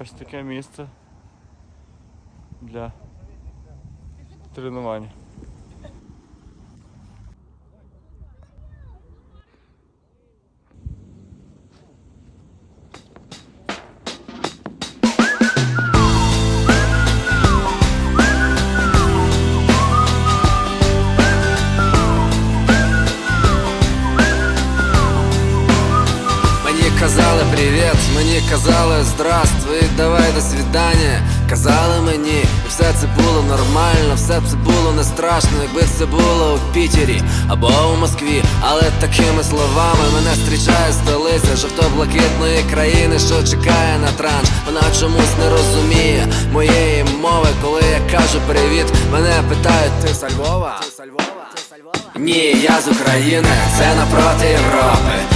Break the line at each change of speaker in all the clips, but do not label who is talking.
ось таке місце для тренування.
Казали привіт, мені казали здравствуй, давай до свидання Казали мені, і все це було нормально, все це було не страшно, якби це було у Пітері або у Москві. Але такими словами мене зустрічає столиця жовто-блакитної країни, що чекає на транш. Вона чомусь не розуміє моєї мови, коли я кажу привіт, мене питають, ти з Львова? Ти з Львова? Ні, я з України, це напроти Європи.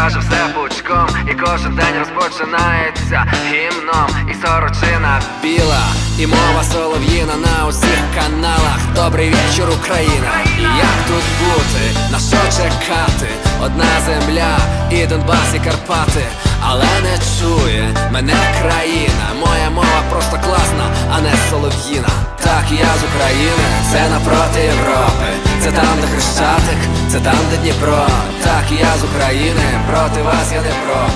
Каже все пучком І кожен день розпочинається гімном. І сорочина біла, і мова солов'їна на усіх каналах. Добрий вечір, Україна. І як тут бути, на що чекати? Одна земля, і Донбас, і Карпати. Але не чує мене країна. Моя мова просто класна, а не солов'їна. Так, я з України, це напроти Європи Це там, де Хрещатик, це там, де Дніпро. Так, я з України, проти вас я не проти